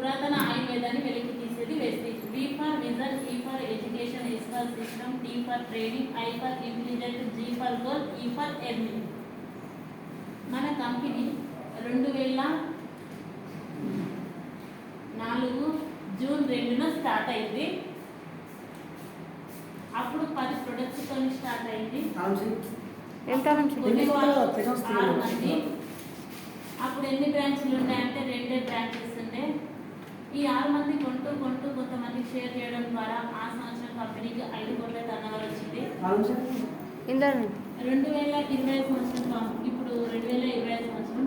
పురాతన ఆయుర్వేదాన్ని వెలికి తీసేది Vestige. B for vision E for education S for system T for trading I for intelligent G for goal E for earning. మన company రెండు వేల నాలుగు జూన్ రెండున స్టార్ట్ అయింది. అప్పుడు పది ప్రొడక్ట్స్తో స్టార్ట్ అయింది? ఆరు మంది. అప్పుడు ఎన్ని బ్రాంచ్లు ఉన్నాయంటే రెండే బ్రాంచెస్ ఉండే. ఈ ఆరు మంది కొంటూ కొంటూ కొంతమంది షేర్ చేయడం ద్వారా ఆ సంవత్సరం కంపెనీకి ఐదు కోట్ల టర్నోవర్ వచ్చింది. రెండు వేల ఇరవై సంవత్సరం ఇప్పుడు రెండు వేల ఇరవై ఐదు సంవత్సరం.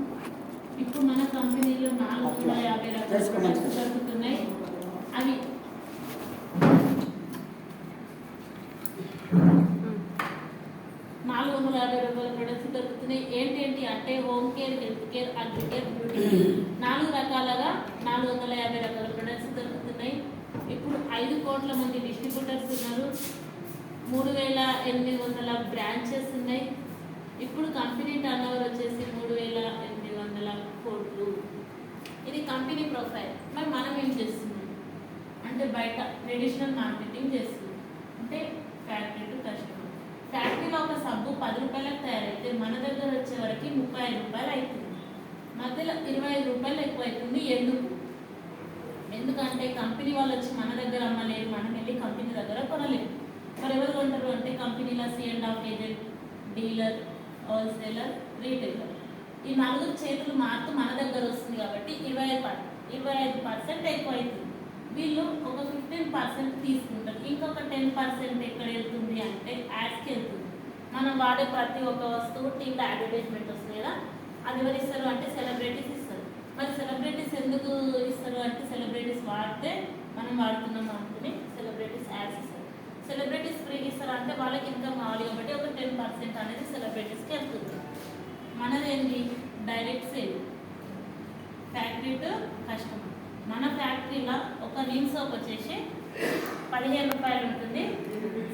ఇప్పుడు మన కంపెనీలో నాలుగు వందల యాభై రకాల. ప్రొడక్ట్స్ దొరుకుతున్నాయి. అవి నాలుగు వందల యాభై రూపాయల ప్రొడక్ట్స్ దొరుకుతున్నాయి. ఏంటేంటి అంటే home care health care agri care beauty నాలుగు రకాలుగా నాలుగు వందల యాభై రకాల ప్రొడక్ట్స్ దొరుకుతున్నాయి. ఇప్పుడు ఐదు కోట్ల మంది డిస్ట్రిబ్యూటర్స్ ఉన్నారు. మూడు వేల ఎనిమిది వందల బ్రాంచెస్ ఉన్నాయి. ఇప్పుడు కంపెనీ టర్నోవర్ వచ్చేసి మూడు వేల ఎనిమిది వందల కోట్లు. ఇది కంపెనీ ప్రొఫైల్ మరి మనం ఏం చేస్తున్నాం? అంటే బయట ట్రెడిషనల్ మార్కెటింగ్ చేస్తున్నాం. అంటే ఫ్యాక్టరీ టు కస్టమర్ ఫ్యాక్టరీలో ఒక సబ్బు పది రూపాయలకు తయారైతే మన దగ్గర వచ్చే వరకు ముప్పై ఐదు రూపాయలు అవుతుంది. మధ్యలో ఇరవై ఐదు రూపాయలు ఎక్కువ అవుతుంది ఎందుకు? ఎందుకంటే కంపెనీ వాళ్ళు వచ్చి మన దగ్గర అమ్మలేరు. మనం వెళ్ళి కంపెనీ దగ్గర కొనలేము. మరి ఎవరు కొంటారు అంటే కంపెనీలో C and F agent dealer wholesaler retailer. ఈ నలుగురు చేతులు మారుతూ మన దగ్గర వస్తుంది కాబట్టి ఇరవై ఐదు ఇరవై ఐదు పర్సెంట్ ఎక్కువ అవుతుంది వీళ్ళు ఒక ఫిఫ్టీన్ పర్సెంట్ తీసుకుంటారు. ఇంకొక టెన్ పర్సెంట్ ఎక్కడ వెళ్తుంది అంటే యాడ్స్కి వెళ్తుంది. మనం వాడే ప్రతి ఒక్క వస్తువు టీవీలో అడ్వర్టైజ్మెంట్ వస్తుంది కదా? అది ఎవరు ఇస్తారు అంటే సెలబ్రిటీస్ ఇస్తారు. మరి సెలబ్రిటీస్ ఎందుకు ఇస్తారు అంటే సెలబ్రిటీస్ వాడితే మనం వాడుతున్నాం అనుకుని సెలబ్రిటీస్ యాడ్స్ ఇస్తారు. సెలబ్రిటీస్ ఫ్రీగా ఇస్తారు అంటే వాళ్ళకి ఇన్కమ్ కావాలి కాబట్టి ఒక టెన్ పర్సెంట్ అనేది సెలబ్రిటీస్కి వెళ్తుంది. మనదేంటి? Direct sale factory to customer మన ఫ్యాక్టరీలో ఒక నీమ్ సోప్ వచ్చేసి పదిహేను రూపాయలు ఉంటుంది.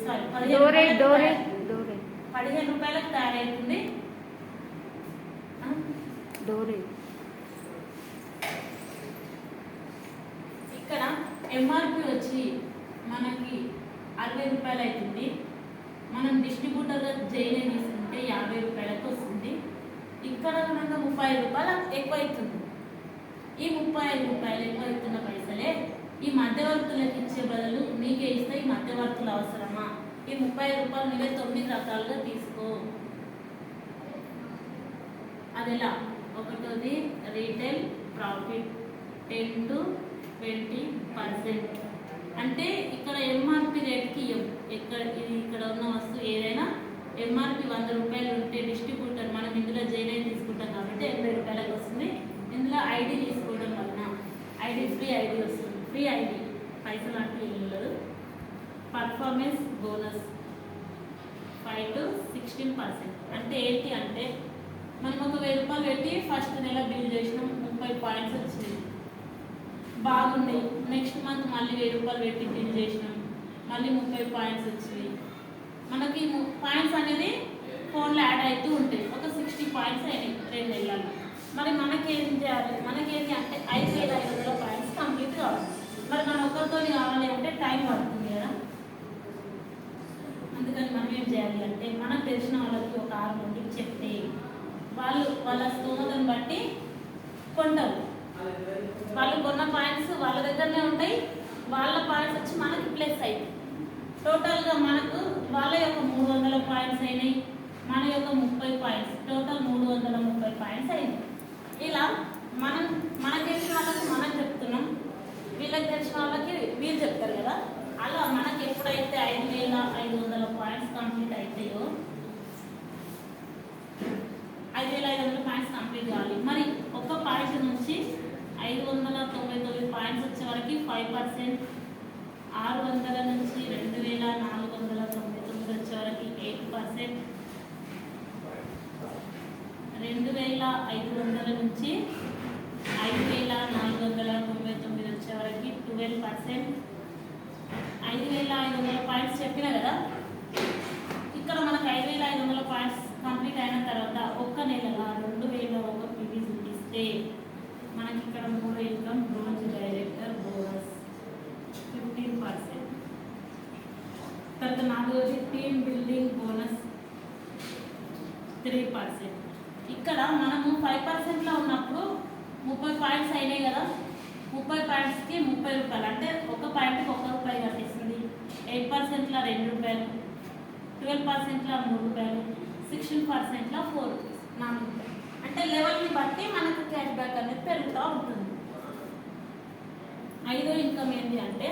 సారీ పదిహేను డోరే రూపాయలకు తయారవుతుంది ఇక్కడ ఎంఆర్పి వచ్చి మనకి అరవై రూపాయలు అవుతుంది. మనం డిస్ట్రిబ్యూటర్గా జైలే తీసుకుంటే యాభై రూపాయలకు వస్తుంది. ఇక్కడ కనుక ముప్పై రూపాయలు ఎక్కువ అవుతుంది. ఈ ముప్పై ఐదు రూపాయలు ఎక్కువ ఇస్తున్న పైసలే ఈ మధ్యవర్తులకు ఇచ్చే బదులు నీకే ఇస్తే ఈ మధ్యవర్తులు అవసరమా? ఈ ముప్పై రూపాయలు నువ్వే తొమ్మిది రకాలుగా తీసుకో. అది ఎలా ఒకటోది retail profit ten to twenty percent. అంటే ఇక్కడ ఎంఆర్పి రేట్కి ఇవ్వం ఎక్కడ ఇది ఇక్కడ ఉన్న వస్తువు ఏదైనా ఎంఆర్పి వంద రూపాయలు ఉంటే డిస్ట్రిబ్యూటర్ మనం ఇందులో జైలైన్ తీసుకుంటాం కాబట్టి ఎనభై రూపాయలకు వస్తుంది. ఇందులో ఐడి ఐడి ఫ్రీ ఐడి వస్తుంది. ఫ్రీ ఐడి పైసలు అంటూ ఏం ఉండదు. Performance bonus five to sixteen percent అంటే ఏంటి అంటే మనం ఒక వెయ్యి రూపాయలు పెట్టి ఫస్ట్ నెల బిల్ చేసినాం ముప్పై పాయింట్స్ వచ్చినాయి. బాగున్నాయి. నెక్స్ట్ మంత్ మళ్ళీ వెయ్యి రూపాయలు పెట్టి బిల్ చేసినాం మళ్ళీ ముప్పై పాయింట్స్ వచ్చినాయి. మనకి పాయింట్స్ అనేది ఫోన్లో యాడ్ అవుతూ ఉంటాయి. ఒక సిక్స్టీ పాయింట్స్ అయినాయి. రెండు నెలల్లో. మరి మనకేం చేయాలి? మనకేంటి అంటే ఐదు వేల ఐదు వందల పాయింట్స్ కంప్లీట్ కావాలి. మరి మన ఒక్కరితో కావాలి అంటే టైం పడుతుంది కదా? అందుకని మనం ఏం చేయాలి అంటే మనకు తెలిసిన వాళ్ళకి ఒక ఆరు మందికి చెప్తే వాళ్ళు వాళ్ళ స్తోమతను బట్టి కొంటారు. వాళ్ళు కొన్న పాయింట్స్ వాళ్ళ దగ్గరనే ఉంటాయి. వాళ్ళ పాయింట్స్ వచ్చి మనకి ప్లస్ అవుతాయి టోటల్గా మనకు వాళ్ళ యొక్క మూడు వందల పాయింట్స్ అయినాయి. మన యొక్క ముప్పై పాయింట్స్ టోటల్ మూడు వందల ముప్పై పాయింట్స్ అయినాయి. ఇలా మనం మనకు తెలిసిన వాళ్ళకి మనం చెప్తున్నాం. వీళ్ళకి తెలిసిన వాళ్ళకి వీళ్ళు చెప్తారు కదా. అలా మనకి ఎప్పుడైతే ఐదు వేల ఐదు వందల పాయింట్స్ కంప్లీట్ అవుతాయో ఐదు వేల ఐదు వందల పాయింట్స్ కంప్లీట్ కావాలి. మరి ఒక్క పాయింట్ నుంచి ఐదు వందల తొంభై తొమ్మిది పాయింట్స్ వచ్చే వరకు ఫైవ్ పర్సెంట్ ఆరు వందల నుంచి రెండు వేల నాలుగు వందల తొంభై తొమ్మిది వచ్చే వరకు ఎయిట్ పర్సెంట్ రెండు వేల ఐదు వందల నుంచి ఐదు వేల నాలుగు వందల తొంభై తొమ్మిది వచ్చే వరకు ట్వెల్వ్ పర్సెంట్. ఐదు వేల ఐదు వందల పాయింట్స్ చెప్పినా కదా? ఇక్కడ మనకు ఐదు వేల ఐదు వందల పాయింట్స్ కంప్లీట్ అయిన తర్వాత ఒక్క నెలగా రెండు వేల ఒక పీవీ చూపిస్తే మనకి ఇక్కడ మూడు income bronze director bonus fifteen percent. తర్వాత వచ్చి team building bonus three percent. ఇక్కడ మనము ఫైవ్ పర్సెంట్లో ఉన్నప్పుడు ముప్పై పాయింట్స్ అయినాయి కదా. ముప్పై పాయింట్స్కి ముప్పై రూపాయలు. అంటే ఒక పాయింట్కి ఒక రూపాయి కట్టిస్తుంది ఎయిట్ పర్సెంట్లో రెండు రూపాయలు. ట్వెల్వ్ పర్సెంట్లో మూడు రూపాయలు. సిక్స్టీన్ పర్సెంట్లో ఫోర్ రూపీస్ నాలుగు రూపాయలు. అంటే లెవెల్ని బట్టి మనకు క్యాష్ బ్యాక్ అనేది పెరుగుతూ ఉంటుంది. ఐదో ఇన్కమ్ ఏంటి అంటే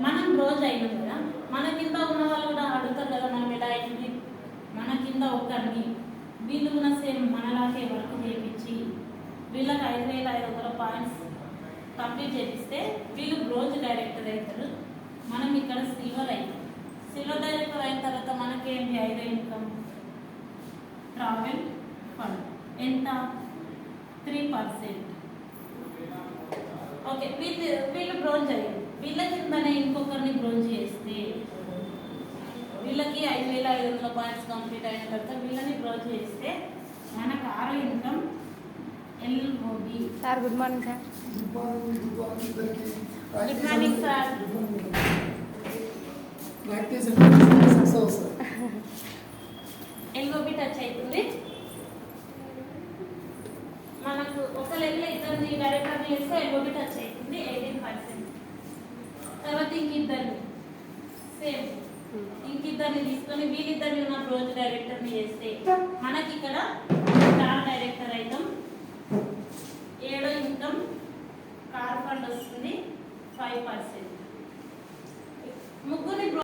మనం రోజు అయినాం కదా మన కింద ఉన్న వాళ్ళు కూడా అడుగుతారు కదా మనం ఎలా అయింది మన కింద ఒక్కరిని. వీళ్ళు కూడా సేమ్ మనలాగే వర్క్ చేయించి వీళ్ళకి ఐదు వేల ఐదు వందల పాయింట్స్ కంప్లీట్ చేపిస్తే వీళ్ళు రోజు డైరెక్టర్ అవుతారు. మనం ఇక్కడ సిల్వర్ అవుతాం సిల్వర్ డైరెక్టర్ అయిన తర్వాత మనకేంటి ఐదో ఇన్కమ్? Travel fund. ఎంత? Three percent. ఓకే వీళ్ళు వీళ్ళు బ్రోంజ్ అయ్యారు వీళ్ళ కిందనే ఇంకొకరిని బ్రోంజ్ చేస్తే వీళ్ళకి ఐదు వేల ఐదు వందల పాయింట్స్ కంప్లీట్ అయిన తర్వాత వీళ్ళని బ్రోంజ్ చేస్తే మనకు ఆరో income LOB. Sir good morning sir. Good morning sir LOB touch అవుతుంది మనకు ఒక లెవెల్ ఇద్దరిని డైరెక్టర్ చేస్తే ఎల్ఓబి టచ్ అవుతుంది ఎయిటీన్ పర్సెంట్ తర్వాత ఇంకిద్దరిని సేమ్ వీళ్ళిద్దరిని తీసుకొని వీళ్ళిద్దరిని ఉన్న రోజు డైరెక్టర్ని చేస్తే మనకి ఇక్కడ స్టార్ డైరెక్టర్ అవుతాం ఏడో ఇన్కమ్ కార్ ఫండ్ వస్తుంది ఫైవ్ పర్సెంట్ ముగ్గురిని